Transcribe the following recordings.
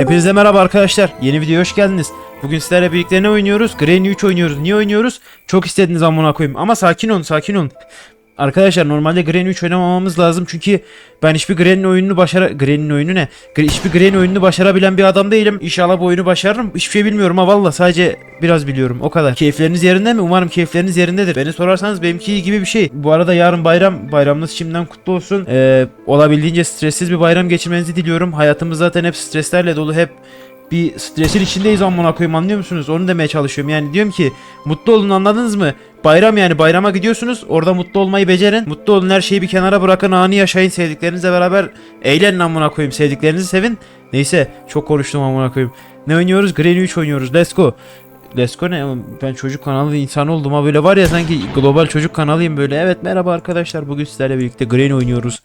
Hepinize merhaba arkadaşlar. Yeni videoya hoş geldiniz. Bugün sizlerle birlikte ne oynuyoruz? Granny 3 oynuyoruz. Niye oynuyoruz? Çok istediniz amına koyayım. Ama sakin olun, sakin olun. Arkadaşlar normalde Granny 3 oynamamamız lazım çünkü ben hiçbir Granny oyununu başara... Granny'nin oyunu ne? Hiçbir Granny oyununu başarabilen bir adam değilim. İnşallah bu oyunu başarırım. Hiçbir şey bilmiyorum ama valla sadece biraz biliyorum. O kadar. Keyifleriniz yerinde mi? Umarım keyifleriniz yerindedir. Beni sorarsanız benimki gibi bir şey. Bu arada yarın bayram. Bayramınız şimdiden kutlu olsun. Ee, olabildiğince stressiz bir bayram geçirmenizi diliyorum. Hayatımız zaten hep streslerle dolu. Hep bir stresin içindeyiz amına koyayım anlıyor musunuz? Onu demeye çalışıyorum. Yani diyorum ki mutlu olun anladınız mı? Bayram yani bayrama gidiyorsunuz. Orada mutlu olmayı becerin. Mutlu olun her şeyi bir kenara bırakın anı yaşayın sevdiklerinizle beraber eğlenin amına koyayım. Sevdiklerinizi sevin. Neyse çok konuştum amına koyayım. Ne oynuyoruz? Granny 3 oynuyoruz. Let's go. Let's go ne? Ben çocuk kanalı insan oldum ha böyle var ya sanki global çocuk kanalıyım böyle. Evet merhaba arkadaşlar. Bugün sizlerle birlikte Granny oynuyoruz.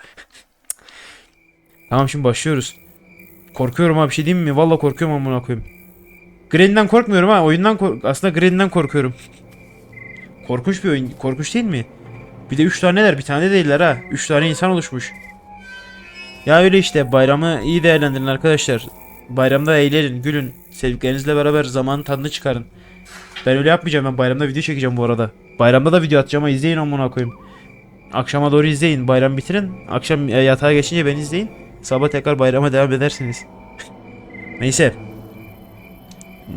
tamam şimdi başlıyoruz. Korkuyorum ha bir şey diyeyim mi? Valla korkuyorum amına koyayım. Granny'den korkmuyorum ha. Oyundan kork aslında Granny'den korkuyorum. Korkunç bir oyun. Korkunç değil mi? Bir de 3 taneler, bir tane değiller ha. 3 tane insan oluşmuş. Ya öyle işte bayramı iyi değerlendirin arkadaşlar. Bayramda eğlenin, gülün. Sevdiklerinizle beraber zamanın tadını çıkarın. Ben öyle yapmayacağım. Ben bayramda video çekeceğim bu arada. Bayramda da video atacağım ama izleyin amına koyayım. Akşama doğru izleyin. Bayram bitirin. Akşam e, yatağa geçince beni izleyin. Sabah tekrar bayrama devam edersiniz. Neyse.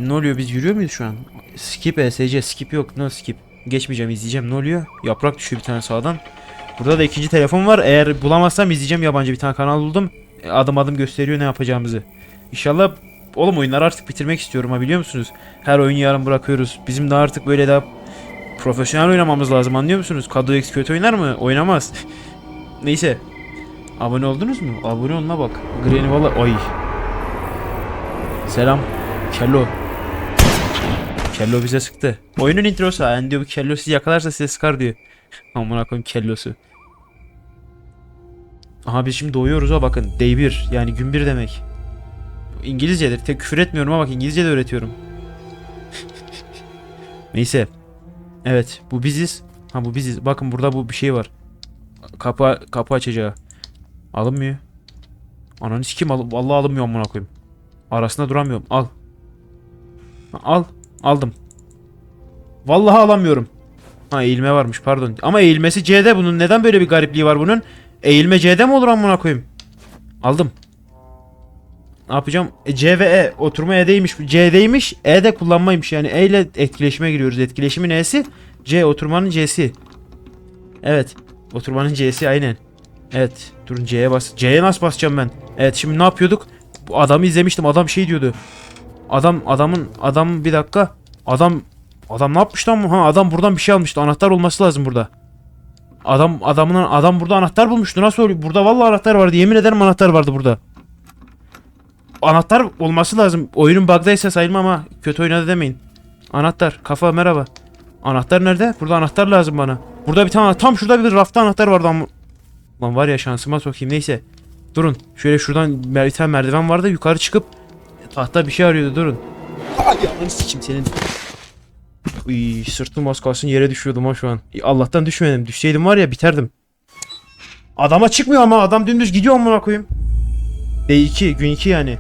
Ne oluyor biz yürüyor muyuz şu an? Skip ESC skip yok no skip. Geçmeyeceğim izleyeceğim ne oluyor? Yaprak düşüyor bir tane sağdan. Burada da ikinci telefon var. Eğer bulamazsam izleyeceğim yabancı bir tane kanal buldum. E, Adım adım gösteriyor ne yapacağımızı. İnşallah oğlum oyunları artık bitirmek istiyorum ha biliyor musunuz? Her oyunu yarım bırakıyoruz. Bizim de artık böyle daha profesyonel oynamamız lazım anlıyor musunuz? Kado X kötü oynar mı? Oynamaz. Neyse. Abone oldunuz mu? Abone oluna bak. Granny valla ay. Selam. Kello. Kello bize sıktı. Oyunun introsu. Yani diyor bu Kello sizi yakalarsa size sıkar diyor. Amına koyayım Kello'su. Aha biz şimdi doğuyoruz ha bakın. Day 1 yani gün 1 demek. İngilizcedir. Tek küfür etmiyorum ama bak İngilizce de öğretiyorum. Neyse. Evet bu biziz. Ha bu biziz. Bakın burada bu bir şey var. Kapı kapı açacağı. Alınmıyor. Ananı sikim al vallahi alınmıyor amına koyayım. Arasında duramıyorum. Al. Al. Aldım. Vallahi alamıyorum. Ha eğilme varmış pardon. Ama eğilmesi C'de bunun. Neden böyle bir garipliği var bunun? Eğilme C'de mi olur amına koyayım? Aldım. Ne yapacağım? E, C ve E. Oturma E'deymiş. C'deymiş. E de kullanmaymış. Yani E ile etkileşime giriyoruz. Etkileşimin E'si. C oturmanın C'si. Evet. Oturmanın C'si aynen. Evet. Durun C'ye bas. C'ye nasıl basacağım ben? Evet şimdi ne yapıyorduk? Bu adamı izlemiştim. Adam şey diyordu. Adam adamın adam bir dakika. Adam adam ne yapmış lan? Ha adam buradan bir şey almıştı. Anahtar olması lazım burada. Adam adamın adam burada anahtar bulmuştu. Nasıl oluyor? Burada vallahi anahtar vardı. Yemin ederim anahtar vardı burada. Anahtar olması lazım. Oyunun bug'daysa sayılmam ama kötü oynadı demeyin. Anahtar. Kafa merhaba. Anahtar nerede? Burada anahtar lazım bana. Burada bir tane tam şurada bir rafta anahtar vardı ama. Lan var ya şansıma sokayım neyse. Durun. Şöyle şuradan bir tane merdiven vardı. Yukarı çıkıp tahta bir şey arıyordu. Durun. Ay ananı sikim senin. Uy, sırtım az kalsın yere düşüyordum ha şu an. Allah'tan düşmedim. Düşseydim var ya biterdim. Adama çıkmıyor ama adam dümdüz gidiyor amına koyayım. D2 gün 2 yani.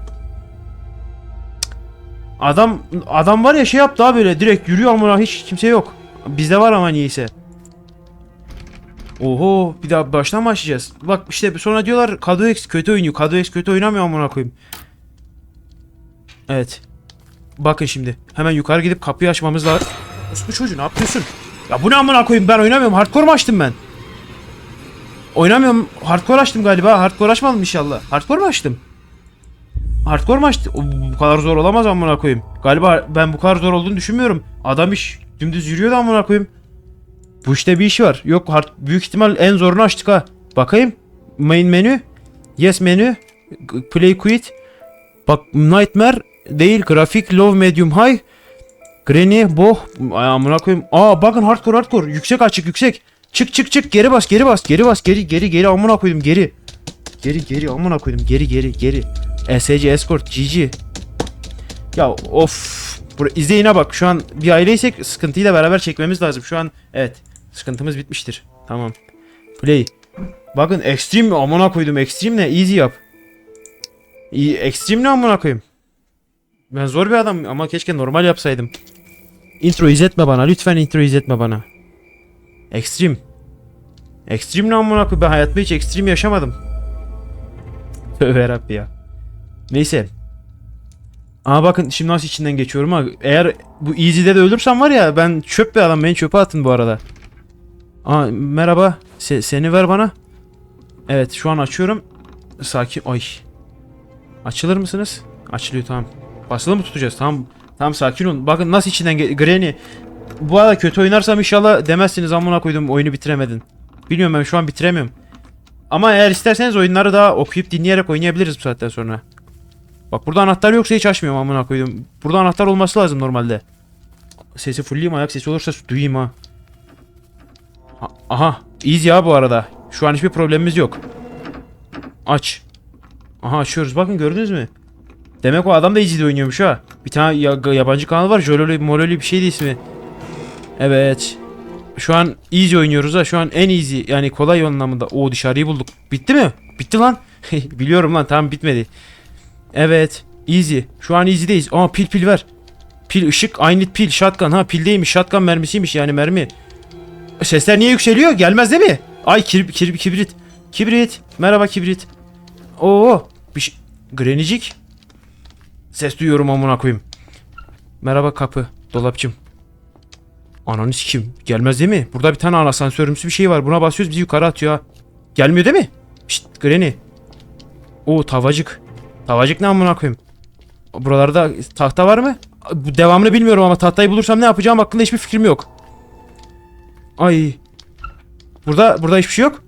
Adam adam var ya şey yaptı ha böyle direkt yürüyor amına hiç kimse yok. Bizde var ama niyeyse. Oho bir daha baştan başlayacağız? Bak işte sonra diyorlar Kadoex kötü oynuyor. Kadoex kötü oynamıyor amına koyayım. Evet. Bakın şimdi. Hemen yukarı gidip kapıyı açmamız lazım. Bu çocuğu ne yapıyorsun? Ya bu ne amına koyayım ben oynamıyorum. Hardcore mu açtım ben? Oynamıyorum. Hardcore açtım galiba. Hardcore açmadım inşallah. Hardcore mu açtım? Hardcore mu açtım? O, Bu kadar zor olamaz amına koyayım. Galiba ben bu kadar zor olduğunu düşünmüyorum. Adam iş dümdüz yürüyordu amına koyayım. Bu işte bir iş var. Yok hard, büyük ihtimal en zorunu açtık ha. Bakayım. Main menü. Yes menü. Play quit. Bak Nightmare değil. Grafik low medium high. Granny boh. Amına koyayım. Aa bakın hardcore hardcore. Yüksek açık yüksek. Çık çık çık geri bas geri bas geri bas geri geri geri amına koydum geri. Geri geri amına koydum geri geri geri. SC Escort GG. Ya of. Bura, izleyine bak şu an bir aileysek sıkıntıyla beraber çekmemiz lazım. Şu an evet sıkıntımız bitmiştir. Tamam. Play. Bakın extreme amına koydum extreme ne easy yap. İyi extreme ne amına koyayım. Ben zor bir adam ama keşke normal yapsaydım. Intro izletme bana. Lütfen intro izletme bana. Extreme. Extreme ne amına koyayım? Ben hayatımda hiç extreme yaşamadım. Tövbe ya. Neyse. Ama bakın şimdi nasıl içinden geçiyorum ha. Eğer bu easy'de de ölürsem var ya ben çöp bir adam. Beni çöpe atın bu arada. Aa, merhaba. Se- seni ver bana. Evet şu an açıyorum. Sakin. Ay. Açılır mısınız? Açılıyor tamam. Basılı mı tutacağız? Tamam. Tamam sakin olun. Bakın nasıl içinden Granny. Bu arada kötü oynarsam inşallah demezsiniz amına koydum oyunu bitiremedin. Bilmiyorum ben şu an bitiremiyorum. Ama eğer isterseniz oyunları daha okuyup dinleyerek oynayabiliriz bu saatten sonra. Bak burada anahtar yoksa hiç açmıyorum amına koydum. Burada anahtar olması lazım normalde. Sesi fullleyeyim ayak sesi olursa duyayım ha. Ha- Aha. Easy ya bu arada. Şu an hiçbir problemimiz yok. Aç. Aha açıyoruz. Bakın gördünüz mü? Demek o adam da Easy'de oynuyormuş ha. Bir tane ya- yabancı kanal var. Jololi Mololi bir şeydi ismi. Evet. Şu an easy oynuyoruz ha. Şu an en easy yani kolay anlamında. O dışarıyı bulduk. Bitti mi? Bitti lan. Biliyorum lan tamam bitmedi. Evet. Easy. Şu an easy'deyiz. Aa pil pil ver. Pil ışık aynı pil shotgun ha pil değilmiş shotgun mermisiymiş yani mermi. Sesler niye yükseliyor? Gelmez değil mi? Ay kir, kir, kibrit. Kibrit. Merhaba kibrit. Oo. Bir şey. Grenicik. Ses duyuyorum amına koyayım. Merhaba kapı. Dolapçım. Ananı kim? Gelmez değil mi? Burada bir tane ana asansörümsü bir şey var. Buna basıyoruz bizi yukarı atıyor. Gelmiyor değil mi? Şşt Granny. Oo tavacık. Tavacık ne amına koyayım? Buralarda tahta var mı? Bu devamını bilmiyorum ama tahtayı bulursam ne yapacağım hakkında hiçbir fikrim yok. Ay. Burada burada hiçbir şey yok.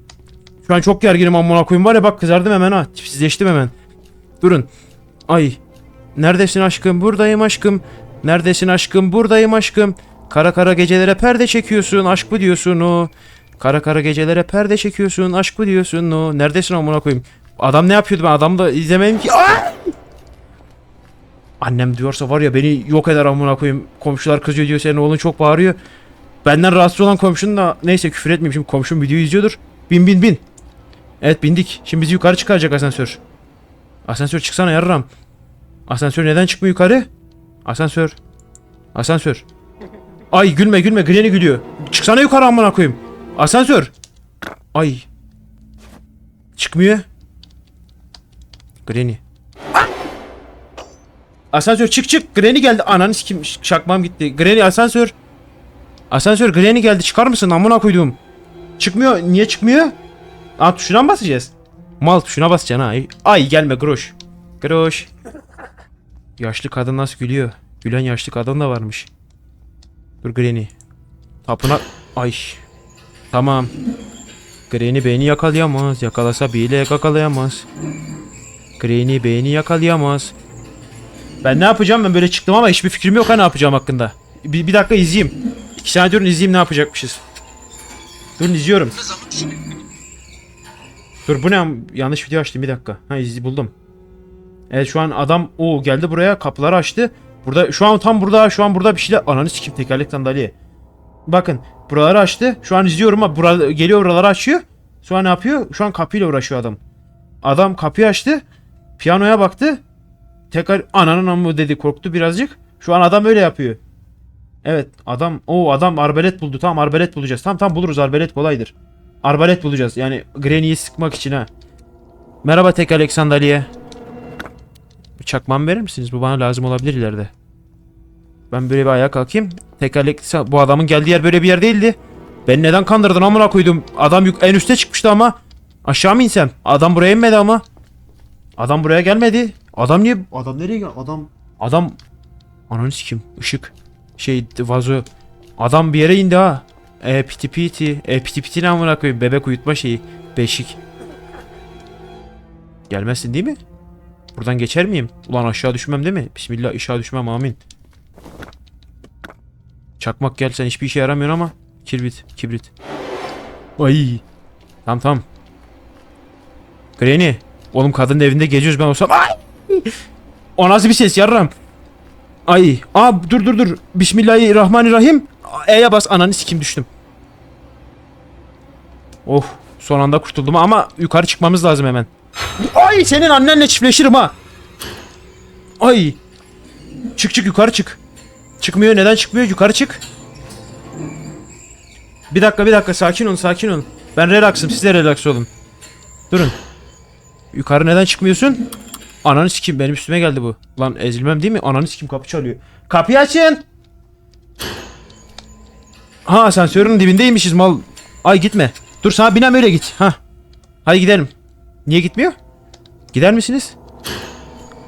Şu an çok gerginim amına koyayım var ya bak kızardım hemen ha. Tipsizleştim hemen. Durun. Ay. Neredesin aşkım? Buradayım aşkım. Neredesin aşkım? Buradayım aşkım. Kara kara gecelere perde çekiyorsun. Aşk mı diyorsun o? Kara kara gecelere perde çekiyorsun. Aşk mı diyorsun o? Neredesin amına koyayım? Adam ne yapıyordu ben adamı da izlemedim ki. Annem diyorsa var ya beni yok eder amına koyayım. Komşular kızıyor diyor senin oğlun çok bağırıyor. Benden rahatsız olan komşunun da neyse küfür etmeyeyim şimdi komşum videoyu izliyordur. Bin bin bin. Evet bindik. Şimdi bizi yukarı çıkaracak asansör. Asansör çıksana yarram. Asansör neden çıkmıyor yukarı? Asansör. Asansör. Ay gülme gülme Granny gülüyor. Çıksana yukarı amına koyayım. Asansör. Ay. Çıkmıyor. Granny. Asansör çık çık. Granny geldi. Ananı sikim şakmam gitti. Granny asansör. Asansör Granny geldi. Çıkar mısın amına koyduğum. Çıkmıyor. Niye çıkmıyor? Aa tuşuna mı basacağız? Mal tuşuna basacaksın ha. Ay, gelme Groş. Groş. Yaşlı kadın nasıl gülüyor? Gülen yaşlı kadın da varmış. Dur Granny. Tapına... Ay. Tamam. Granny beni yakalayamaz. Yakalasa bile yakalayamaz. Granny beni yakalayamaz. Ben ne yapacağım? Ben böyle çıktım ama hiçbir fikrim yok ha ne yapacağım hakkında. Bir, bir dakika izleyeyim. İki saniye durun izleyeyim ne yapacakmışız. Durun izliyorum. Dur bu ne? Yanlış video açtım bir dakika. Ha izli buldum. Evet şu an adam o geldi buraya kapıları açtı. Burada şu an tam burada şu an burada bir şeyler ananı sikim tekerlek sandalye. Bakın buraları açtı. Şu an izliyorum ama bura, geliyor buraları açıyor. Şu an ne yapıyor? Şu an kapıyla uğraşıyor adam. Adam kapıyı açtı. Piyanoya baktı. Tekrar ananın amı dedi korktu birazcık. Şu an adam öyle yapıyor. Evet adam o adam arbalet buldu. Tamam arbalet bulacağız. Tamam tamam buluruz arbalet kolaydır. Arbalet bulacağız. Yani Granny'yi sıkmak için ha. Merhaba tekerlek sandalye. Bir çakmamı verir misiniz? Bu bana lazım olabilir ileride. Ben böyle bir ayağa kalkayım. Tekerlek bu adamın geldiği yer böyle bir yer değildi. Ben neden kandırdın amına koydum. Adam en üste çıkmıştı ama. Aşağı mı insem? Adam buraya inmedi ama. Adam buraya gelmedi. Adam niye? Adam nereye geldi? Adam. Adam. Ananı sikim. Işık. Şey vazo. Adam bir yere indi ha. E piti piti. E piti piti ne amına koyayım. Bebek uyutma şeyi. Beşik. Gelmezsin değil mi? Buradan geçer miyim? Ulan aşağı düşmem değil mi? Bismillah aşağı düşmem amin. Çakmak gel sen hiçbir işe yaramıyorsun ama. Kibrit, kibrit. Ay. Tamam tamam. Granny. Oğlum kadının evinde geziyoruz ben olsam. Ay. O nasıl bir ses yarram? Ay. Aa dur dur dur. Bismillahirrahmanirrahim. E'ye bas ananı sikim düştüm. Oh son anda kurtuldum ama yukarı çıkmamız lazım hemen. Ay senin annenle çiftleşirim ha. Ay. Çık çık yukarı çık. Çıkmıyor. Neden çıkmıyor? Yukarı çık. Bir dakika bir dakika sakin olun sakin olun. Ben relaxım siz de relax olun. Durun. Yukarı neden çıkmıyorsun? Ananı sikim benim üstüme geldi bu. Lan ezilmem değil mi? Ananı sikim kapı çalıyor. Kapıyı açın. Ha asansörün dibindeymişiz mal. Ay gitme. Dur sana binem öyle git. Ha. Hadi gidelim. Niye gitmiyor? Gider misiniz?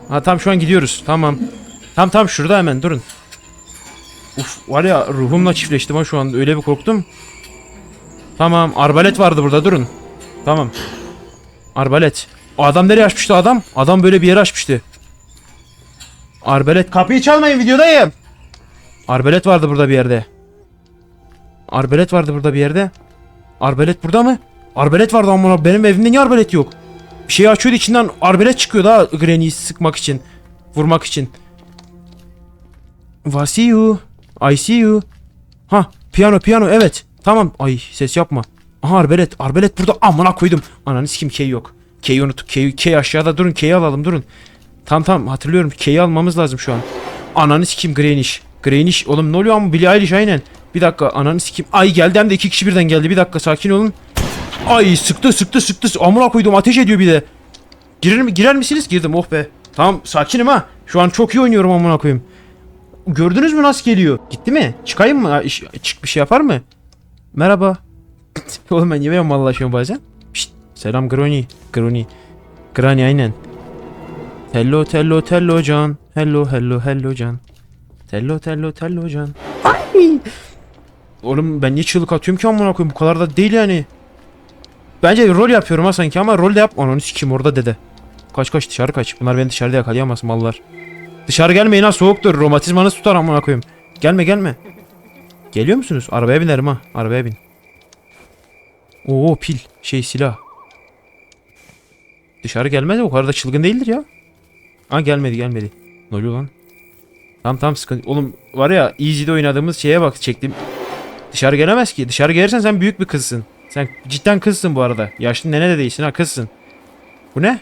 Ha tam şu an gidiyoruz. Tamam. Tam tam şurada hemen durun. Uf var ya ruhumla çiftleştim ha şu an öyle bir korktum. Tamam arbalet vardı burada durun. Tamam. Arbalet. O adam nereye açmıştı adam? Adam böyle bir yere açmıştı. Arbalet kapıyı çalmayın videodayım. Arbalet vardı burada bir yerde. Arbalet vardı burada bir yerde. Arbalet burada mı? Arbalet vardı ama benim evimde niye arbalet yok? Bir şey açıyordu içinden arbalet çıkıyor daha Granny'yi sıkmak için. Vurmak için. I see you. I see you. Ha piyano piyano evet. Tamam. Ay ses yapma. Aha arbelet. Arbelet burada. Amına koydum. Ananı sikim K yok. K'yi unut. K, K aşağıda durun. K'yi alalım durun. Tamam tamam hatırlıyorum. K'yi almamız lazım şu an. Ananı sikim Greenish. Greenish. Oğlum ne oluyor ama Billie Eilish aynen. Bir dakika ananı sikim. Ay geldi hem de iki kişi birden geldi. Bir dakika sakin olun. Ay sıktı sıktı sıktı. Amına koydum ateş ediyor bir de. Girer mi girer misiniz? Girdim oh be. Tamam sakinim ha. Şu an çok iyi oynuyorum amına koyayım. Gördünüz mü nasıl geliyor? Gitti mi? Çıkayım mı? Çık bir şey yapar mı? Merhaba. Oğlum ben niye mallaşıyorum bazen? Selam Groni. Groni. Grani aynen. Hello tello tello can. Hello hello hello can. Tello tello tello can. Ay! Oğlum ben niye çığlık atıyorum ki amına koyayım bu kadar da değil yani. Bence rol yapıyorum ha sanki ama rol de yap. Onu sikim orada dede. Kaç kaç dışarı kaç. Bunlar beni dışarıda yakalayamaz mallar. Dışarı gelmeyin ha soğuktur. Romatizmanız tutar amına koyayım. Gelme gelme. Geliyor musunuz? Arabaya binerim ha. Arabaya bin. Oo pil. Şey silah. Dışarı gelmez o kadar da çılgın değildir ya. Ha gelmedi gelmedi. Ne oluyor lan? Tamam tamam sıkıntı. Oğlum var ya Easy'de oynadığımız şeye bak çektim. Dışarı gelemez ki. Dışarı gelirsen sen büyük bir kızsın. Sen cidden kızsın bu arada. Yaşlı nene de değilsin ha kızsın. Bu ne?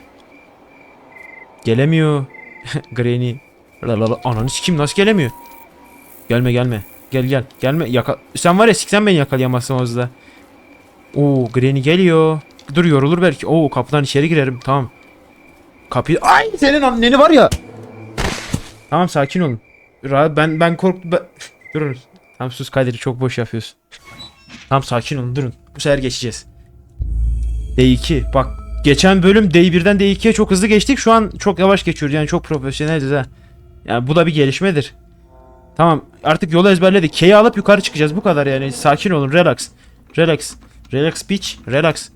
Gelemiyor. Granny. La la la. Ananı sikim nasıl gelemiyor? Gelme gelme. Gel gel. Gelme. Yaka sen var ya siksen beni yakalayamazsın o hızla. Oo Granny geliyor. Dur yorulur belki. Oo kapıdan içeri girerim. Tamam. Kapıyı... Ay senin anneni var ya. Tamam sakin olun. Ben ben korktum. Ben... Durun. Tamam sus Kadir çok boş yapıyorsun. Tamam sakin olun durun. Bu sefer geçeceğiz. D2 bak geçen bölüm D1'den D2'ye çok hızlı geçtik. Şu an çok yavaş geçiyoruz. Yani çok profesyoneliz ha. Yani bu da bir gelişmedir. Tamam artık yolu ezberledik. K'yi alıp yukarı çıkacağız. Bu kadar yani. Sakin olun. Relax. Relax. Relax bitch. Relax.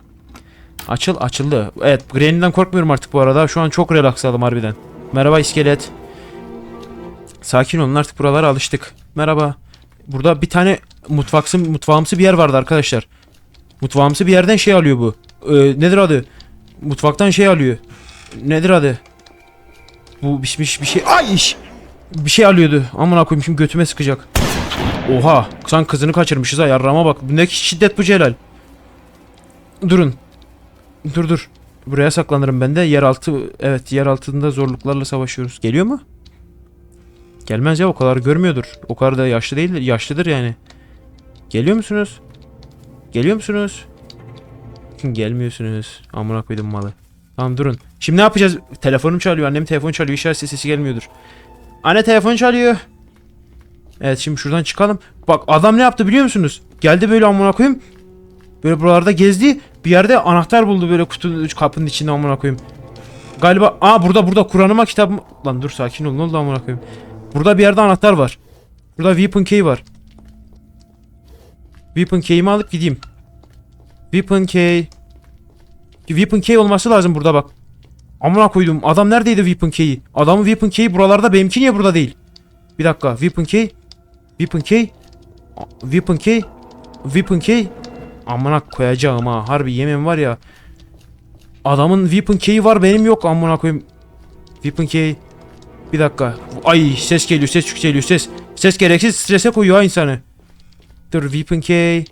Açıl açıldı. Evet Granny'den korkmuyorum artık bu arada. Şu an çok relax aldım harbiden. Merhaba iskelet. Sakin olun artık buralara alıştık. Merhaba. Burada bir tane mutfaksı, mutfağımsı bir yer vardı arkadaşlar. Mutfağımsı bir yerden şey alıyor bu. Ee, nedir adı? Mutfaktan şey alıyor. Nedir adı? Bu bir, bir, şey... Ay iş! Bir şey alıyordu. Aman koyayım şimdi götüme sıkacak. Oha! Sen kızını kaçırmışız ha yarrama bak. Ne şiddet bu Celal. Durun. Dur dur. Buraya saklanırım ben de. Yeraltı... Evet yer altında zorluklarla savaşıyoruz. Geliyor mu? Gelmez ya o kadar görmüyordur. O kadar da yaşlı değildir. Yaşlıdır yani. Geliyor musunuz? Geliyor musunuz? Gelmiyorsunuz. Amına koydum malı. Tamam durun. Şimdi ne yapacağız? Telefonum çalıyor. Annem telefon çalıyor. İnşallah sesi gelmiyordur. Anne telefon çalıyor. Evet şimdi şuradan çıkalım. Bak adam ne yaptı biliyor musunuz? Geldi böyle amına koyayım. Böyle buralarda gezdi. Bir yerde anahtar buldu böyle kutunun kapının içinde amına koyayım. Galiba aa burada burada Kur'an'ıma kitabım. Lan dur sakin ol ne oldu amına koyayım. Burada bir yerde anahtar var. Burada weapon key var. Weapon key'imi alıp gideyim. Weapon key. Weapon key olması lazım burada bak. Amına koydum. Adam neredeydi weapon key'i? Adamın weapon key'i buralarda benimki niye burada değil? Bir dakika. Weapon key. Weapon key. Weapon key. Weapon key. Amına koyacağım ha. Harbi yemin var ya. Adamın weapon key'i var benim yok amına koyayım. Weapon key. Bir dakika. Ay ses geliyor ses yükseliyor ses. Ses gereksiz strese koyuyor ha insanı. Dur weapon key.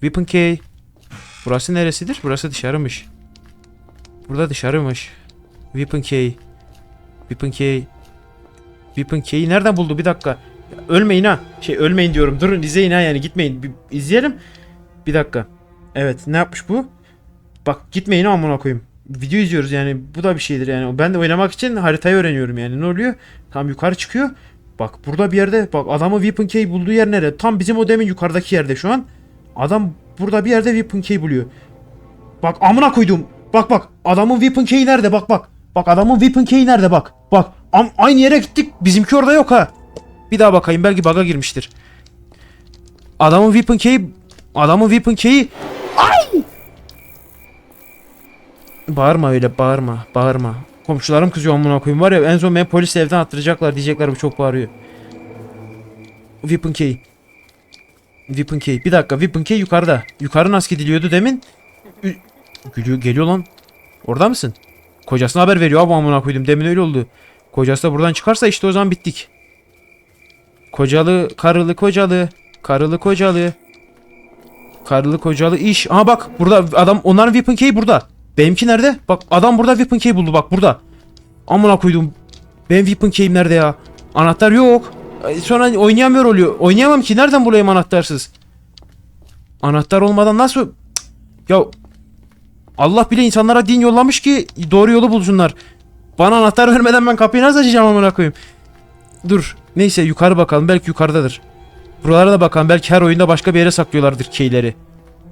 Weapon key. Burası neresidir? Burası dışarımış. Burada dışarımış. Weapon key. Weapon key. Weapon Key'i nereden buldu? Bir dakika. Ölmeyin ha. Şey ölmeyin diyorum. Durun izleyin ha yani gitmeyin. Bir, izleyelim. Bir dakika. Evet ne yapmış bu? Bak gitmeyin amına koyayım. Video izliyoruz yani bu da bir şeydir yani. Ben de oynamak için haritayı öğreniyorum yani. Ne oluyor? Tam yukarı çıkıyor. Bak burada bir yerde bak adamı Weapon Key bulduğu yer nere? Tam bizim o demin yukarıdaki yerde şu an. Adam burada bir yerde Weapon Key buluyor. Bak amına koydum. Bak bak adamın Weapon Key'i nerede bak bak. Bak adamın Weapon Key'i nerede bak. Bak am aynı yere gittik. Bizimki orada yok ha. Bir daha bakayım belki bug'a girmiştir. Adamın Weapon Key'i adamın Weapon Key'i Bağırma öyle bağırma bağırma. Komşularım kızıyor amına koyayım var ya en son beni polis evden attıracaklar diyecekler bu çok bağırıyor. Weapon key. Weapon key. Bir dakika Weapon key yukarıda. Yukarı nasıl gidiliyordu demin? Ü- Geliyor, geliyor lan. Orada mısın? Kocasına haber veriyor abi amına koydum. Demin öyle oldu. Kocası da buradan çıkarsa işte o zaman bittik. Kocalı, karılı, kocalı. Karılı, kocalı. Karılı, kocalı iş. Aha bak burada adam onların weapon key burada. Benimki nerede? Bak adam burada weapon key buldu bak burada. Amına koydum. Benim weapon key'im nerede ya? Anahtar yok. Ay, Sonra oynayamıyor oluyor. Oynayamam ki nereden bulayım anahtarsız? Anahtar olmadan nasıl? Ya Allah bile insanlara din yollamış ki doğru yolu bulsunlar. Bana anahtar vermeden ben kapıyı nasıl açacağım amına koyayım? Dur. Neyse yukarı bakalım. Belki yukarıdadır. Buralara da bakalım. Belki her oyunda başka bir yere saklıyorlardır keyleri.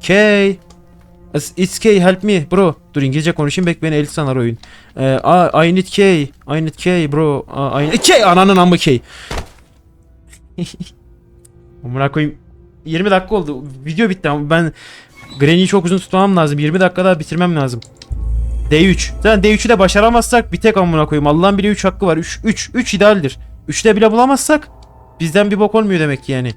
Key. It's- It's key help me bro. Dur İngilizce konuşayım belki beni elit sanar oyun. Ee, I, need key. I need key bro. I need key. Ananın amı key. Amına koyayım. 20 dakika oldu. Video bitti ama ben Granny'yi çok uzun tutmam lazım. 20 dakikada bitirmem lazım. D3. Zaten D3'ü de başaramazsak bir tek amına koyayım. Allah'ın bile 3 hakkı var. 3 3 3 idealdir. 3'te bile bulamazsak bizden bir bok olmuyor demek ki yani.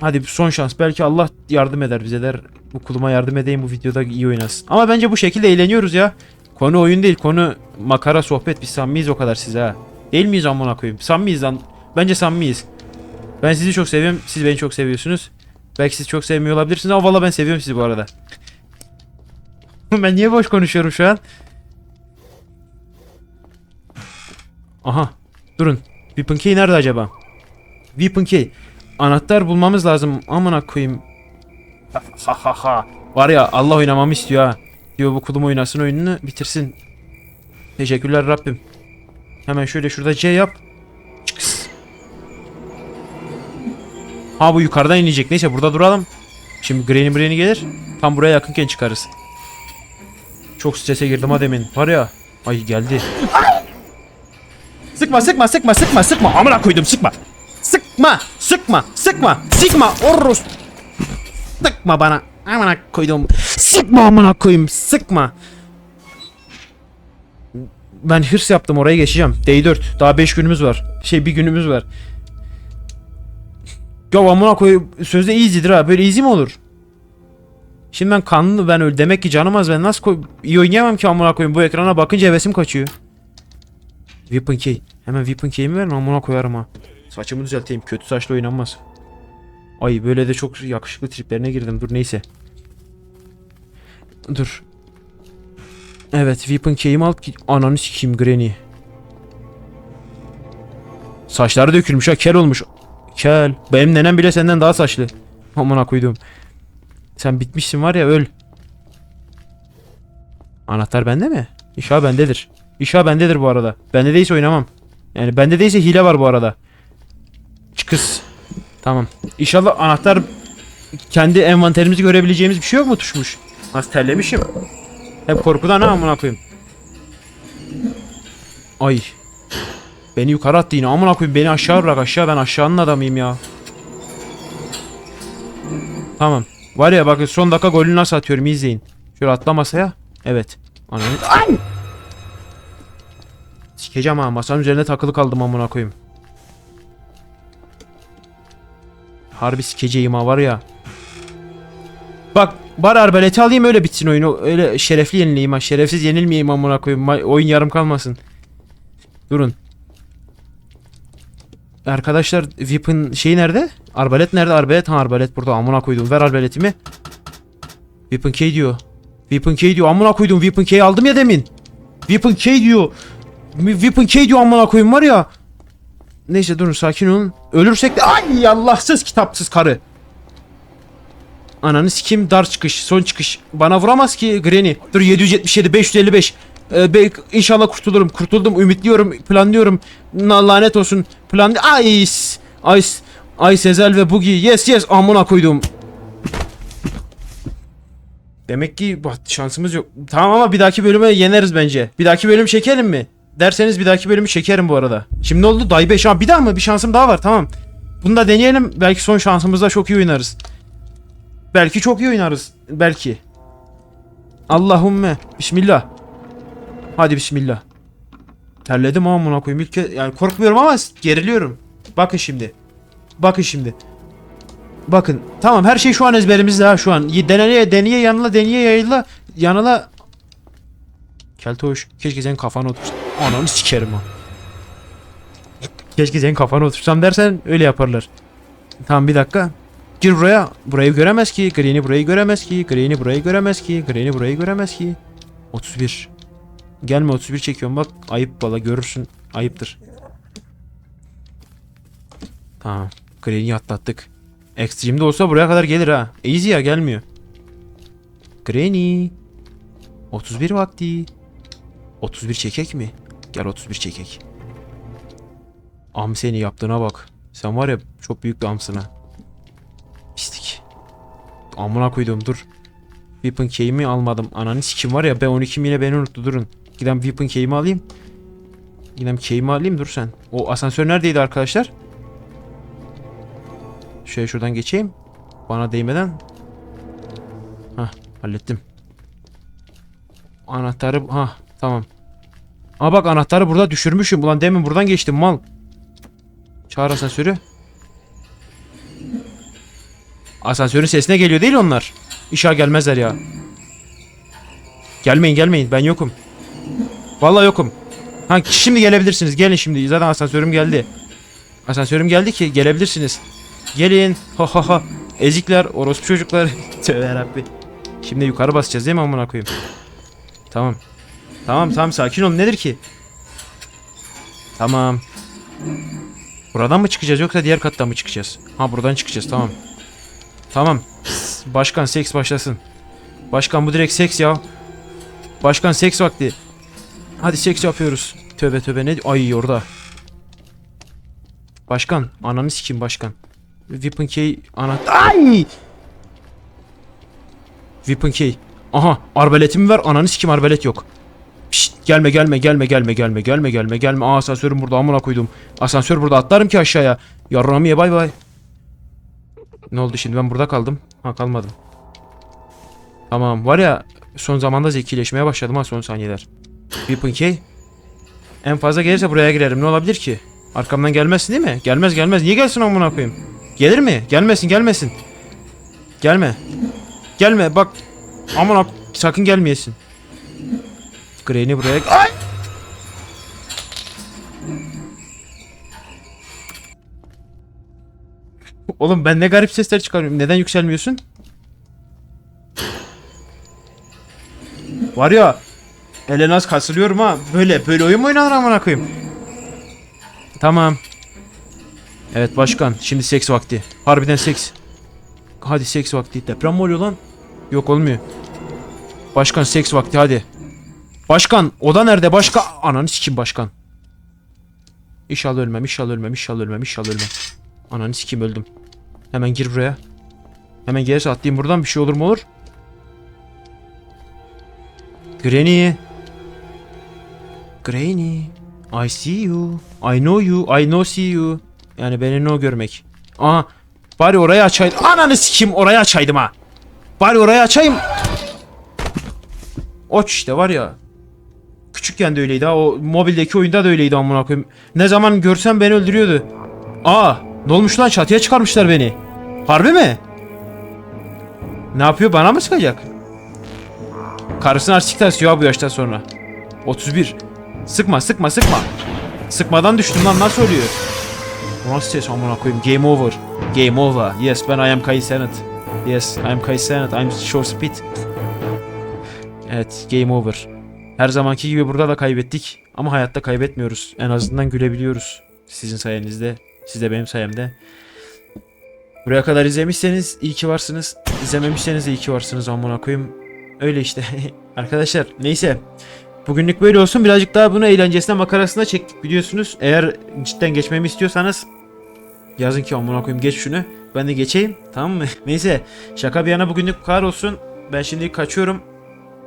Hadi son şans. Belki Allah yardım eder bize der. Bu kuluma yardım edeyim bu videoda iyi oynasın. Ama bence bu şekilde eğleniyoruz ya. Konu oyun değil. Konu makara sohbet. Biz samimiyiz o kadar size ha. Değil miyiz amına koyayım? Samimiyiz lan. Bence samimiyiz. Ben sizi çok seviyorum. Siz beni çok seviyorsunuz. Belki siz çok sevmiyor olabilirsiniz ama valla ben seviyorum sizi bu arada. ben niye boş konuşuyorum şu an? Aha. Durun. Weapon key nerede acaba? Weapon key. Anahtar bulmamız lazım. Amına koyayım. Ha ha ha. Var ya Allah oynamamı istiyor ha. Diyor bu kulum oynasın oyununu bitirsin. Teşekkürler Rabbim. Hemen şöyle şurada C yap. Çıkıs. Ha bu yukarıdan inecek. Neyse burada duralım. Şimdi Granny Brainy gelir. Tam buraya yakınken çıkarız. Çok strese girdim ha demin. Var ya. Ay geldi. Sıkma sıkma sıkma sıkma sıkma. Amına koydum sıkma. Sıkma sıkma sıkma sıkma orus. Sıkma bana. Amına koydum. Sıkma amına koyayım sıkma. Ben hırs yaptım oraya geçeceğim. D4. Daha 5 günümüz var. Şey bir günümüz var. Ya amına koyayım sözde easy'dir ha. Böyle easy mi olur? Şimdi ben kanlı ben öyle demek ki canım az ben nasıl koy iyi oynayamam ki amına koyayım bu ekrana bakınca hevesim kaçıyor. Weapon key. Hemen weapon key'imi verin amına koyarım ha. Saçımı düzelteyim kötü saçla oynanmaz. Ay böyle de çok yakışıklı triplerine girdim dur neyse. Dur. Evet weapon key'imi alıp git. Ananı sikeyim Granny. Saçları dökülmüş ha kel olmuş. Kel. Benim nenem bile senden daha saçlı. Amına koydum. Sen bitmişsin var ya öl. Anahtar bende mi? İnşallah bendedir. İnşallah bendedir bu arada. Bende değilse oynamam. Yani bende değilse hile var bu arada. Çıkız. Tamam. İnşallah anahtar kendi envanterimizi görebileceğimiz bir şey yok mu tuşmuş? Nasıl terlemişim. Hep korkudan ha amına koyayım. Ay. Beni yukarı attı yine amına koyayım beni aşağı bırak aşağı ben aşağının adamıyım ya. Tamam. Var ya bakın son dakika golünü nasıl atıyorum izleyin. Şöyle atla masaya. Evet. Ananı... Ay! Sikeceğim ha masanın üzerine takılı kaldım amına koyayım. Harbi sikeceğim ha var ya. Bak bar arbaleti alayım öyle bitsin oyunu. Öyle şerefli yenileyim ha. Şerefsiz yenilmeyeyim amına koyayım. Oyun yarım kalmasın. Durun. Arkadaşlar Weapon şey nerede? Arbalet nerede? Arbalet ha arbalet burada. Amına koydum. Ver arbaletimi. Weapon K diyor. Weapon K diyor. Amına koydum. Weapon K aldım ya demin. Weapon K diyor. Weapon K diyor amına koyayım var ya. Neyse durun sakin olun. Ölürsek de ay Allahsız kitapsız karı. Ananı sikeyim dar çıkış son çıkış. Bana vuramaz ki Granny. Dur 777 555. Ee, be, inşallah kurtulurum. Kurtuldum ümitliyorum planlıyorum. Na, lanet olsun. Plan Ay Ay Ay Sezel ve Bugi. Yes yes amına koydum. Demek ki bak, şansımız yok. Tamam ama bir dahaki bölüme yeneriz bence. Bir dahaki bölüm çekelim mi? Derseniz bir dahaki bölümü çekerim bu arada. Şimdi ne oldu? Day 5. Ha bir daha mı? Bir şansım daha var. Tamam. Bunu da deneyelim. Belki son şansımızda çok iyi oynarız. Belki çok iyi oynarız. Belki. Allahümme. Bismillah. Hadi bismillah. Terledim ama amına koyayım. İlk yani korkmuyorum ama geriliyorum. Bakın şimdi. Bakın şimdi. Bakın tamam her şey şu an ezberimizde ha şu an. Deneye deneye yanıla deneye yayıla yanıla Keltoş keşke senin kafana otursan. Ananı sikerim ha. Keşke senin kafana otursam dersen öyle yaparlar. Tamam bir dakika. Gir buraya. Burayı göremez ki. Green'i burayı göremez ki. Green'i burayı göremez ki. Green'i burayı göremez ki. 31. Gelme 31 çekiyorum bak. Ayıp valla görürsün. Ayıptır. Tamam. Green'i atlattık. Extreme'de olsa buraya kadar gelir ha. Easy ya gelmiyor. Granny. 31 vakti. 31 çekek mi? Gel 31 çekek. Am seni yaptığına bak. Sen var ya çok büyük bir amsın ha. Pislik. Amına koydum dur. Weapon key'imi almadım. Ananı sikim var ya B12 yine beni unuttu durun. Gidem weapon key'imi alayım. Gidem key'imi alayım dur sen. O asansör neredeydi arkadaşlar? Şöyle şuradan geçeyim. Bana değmeden. Hah hallettim. Anahtarı ha tamam. Aa bak anahtarı burada düşürmüşüm. Ulan demin buradan geçtim mal. Çağır asansörü. Asansörün sesine geliyor değil onlar. İnşallah gelmezler ya. Gelmeyin gelmeyin ben yokum. Vallahi yokum. Ha şimdi gelebilirsiniz. Gelin şimdi. Zaten asansörüm geldi. Asansörüm geldi ki gelebilirsiniz. Gelin. Ha ha ha. Ezikler, orospu çocuklar. Tövbe yarabbi. Şimdi yukarı basacağız değil mi amına koyayım? Tamam. Tamam tamam sakin ol. Nedir ki? Tamam. Buradan mı çıkacağız yoksa diğer kattan mı çıkacağız? Ha buradan çıkacağız tamam. Tamam. Başkan seks başlasın. Başkan bu direkt seks ya. Başkan seks vakti. Hadi seks yapıyoruz. Tövbe tövbe ne? Ay orada. Başkan. Ananı sikeyim başkan. Weapon key ana... Ay! Weapon key. Aha arbaletimi ver ananı sikim arbalet yok. Pişt, gelme gelme gelme gelme gelme gelme gelme gelme. Aa asansörüm burada amına koydum. Asansör burada atlarım ki aşağıya. Yarrağımı ye bay bay. Ne oldu şimdi ben burada kaldım. Ha kalmadım. Tamam var ya son zamanda zekileşmeye başladım ha son saniyeler. Weapon key. En fazla gelirse buraya girerim ne olabilir ki? Arkamdan gelmezsin değil mi? Gelmez gelmez. Niye gelsin amına koyayım? Gelir mi? Gelmesin gelmesin. Gelme. Gelme bak. Aman sakın gelmeyesin. Grey'ni buraya... Ay! Oğlum ben ne garip sesler çıkarıyorum. Neden yükselmiyorsun? Var ya. Ele nasıl kasılıyorum ha. Böyle böyle oyun mu oynanır amına koyayım? Tamam. Evet başkan. Şimdi seks vakti. Harbiden seks. Hadi seks vakti. Deprem mi oluyor lan? Yok olmuyor. Başkan seks vakti hadi. Başkan oda nerede başka? Ananı sikim başkan. İnşallah ölmem inşallah ölmem inşallah ölmem inşallah ölmem. Ananı sikim öldüm. Hemen gir buraya. Hemen gelirse atlayayım buradan bir şey olur mu olur? Granny. Granny. I see you. I know you. I know see you. Yani beni no görmek. Aha. Bari orayı açaydım. Ananı sikim orayı açaydım ha. Bari orayı açayım. Oç işte var ya. Küçükken de öyleydi. O mobildeki oyunda da öyleydi amına koyayım. Ne zaman görsem beni öldürüyordu. Aa, ne olmuş lan? Çatıya çıkarmışlar beni. Harbi mi? Ne yapıyor? Bana mı sıkacak? Karısını artık taşıyor ya bu yaştan sonra. 31. Sıkma, sıkma, sıkma. Sıkmadan düştüm lan nasıl oluyor? Nasıl ses amına koyayım? Game over. Game over. Yes, ben I am Kai Senat. Yes, I am Kai Senat. I'm short speed. Evet, game over. Her zamanki gibi burada da kaybettik. Ama hayatta kaybetmiyoruz. En azından gülebiliyoruz. Sizin sayenizde. Siz de benim sayemde. Buraya kadar izlemişseniz iyi ki varsınız. İzlememişseniz de iyi ki varsınız amına koyayım. Öyle işte. Arkadaşlar neyse. Bugünlük böyle olsun. Birazcık daha bunu eğlencesine makarasına çektik biliyorsunuz. Eğer cidden geçmemi istiyorsanız yazın ki amına koyayım geç şunu. Ben de geçeyim. Tamam mı? Neyse. Şaka bir yana bugünlük bu kadar olsun. Ben şimdi kaçıyorum.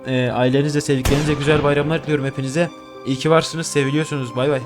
Ee, ailenizle sevdiklerinizle güzel bayramlar diliyorum hepinize. İyi ki varsınız. Seviliyorsunuz. Bay bay.